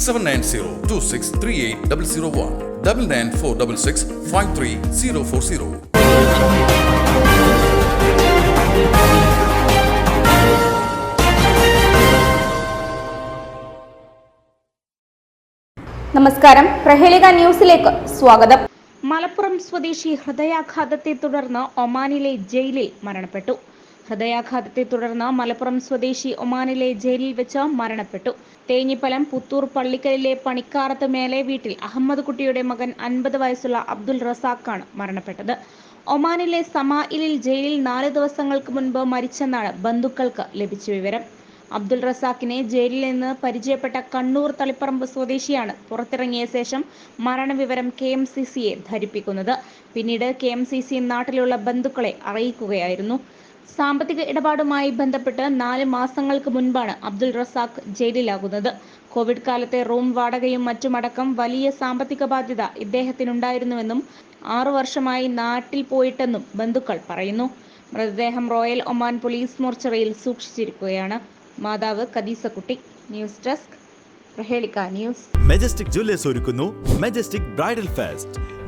Seven nine zero two six three eight double zero one double nine four double six five three zero four zero നമസ്കാരം. പ്രഹേളിക ന്യൂസിലേക്ക് സ്വാഗതം. മലപ്പുറം സ്വദേശി ഹൃദയാഘാതത്തെ തുടർന്ന് ഒമാനിലെ ജയിലിൽ മരണപ്പെട്ടു. ഹൃദയാഘാതത്തെ തുടർന്ന് മലപ്പുറം സ്വദേശി ഒമാനിലെ ജയിലിൽ വെച്ച് മരണപ്പെട്ടു. തേഞ്ഞിപ്പലം പുത്തൂർ പള്ളിക്കലിലെ പണിക്കാറത്ത് മേലെ വീട്ടിൽ അഹമ്മദ് കുട്ടിയുടെ മകൻ അൻപത് വയസ്സുള്ള അബ്ദുൾ റസാഖാണ് മരണപ്പെട്ടത്. ഒമാനിലെ സമായിലിൽ ജയിലിൽ നാല് ദിവസങ്ങൾക്ക് മുൻപ് മരിച്ചെന്നാണ് ബന്ധുക്കൾക്ക് ലഭിച്ച വിവരം. അബ്ദുൾ റസാഖിനെ ജയിലിൽ നിന്ന് പരിചയപ്പെട്ട കണ്ണൂർ തളിപ്പറമ്പ് സ്വദേശിയാണ് പുറത്തിറങ്ങിയ ശേഷം മരണവിവരം കെ എം സി സിയെ ധരിപ്പിക്കുന്നത്. പിന്നീട് കെ എം സി സി നാട്ടിലുള്ള ബന്ധുക്കളെ അറിയിക്കുകയായിരുന്നു. സാമ്പത്തിക ഇടപാടുമായി ബന്ധപ്പെട്ട് നാല് മാസങ്ങൾക്ക് മുൻപാണ് അബ്ദുൾ റസാഖ് ജയിലിലാകുന്നത്. കോവിഡ് കാലത്തെ റൂം വാടകയും മറ്റുമടക്കം വലിയ സാമ്പത്തിക ബാധ്യത ഇദ്ദേഹത്തിനുണ്ടായിരുന്നുവെന്നും ആറു വർഷമായി നാട്ടിൽ പോയിട്ടെന്നും ബന്ധുക്കൾ പറയുന്നു. മൃതദേഹം റോയൽ ഒമാൻ പോലീസ് മോർച്ചറിയിൽ സൂക്ഷിച്ചിരിക്കുകയാണ്. മാതാവ് Kadeesakutty news desk. Prahelika news. Majestic Jewellers ഒരുക്കുന്നു. Majestic bridal fest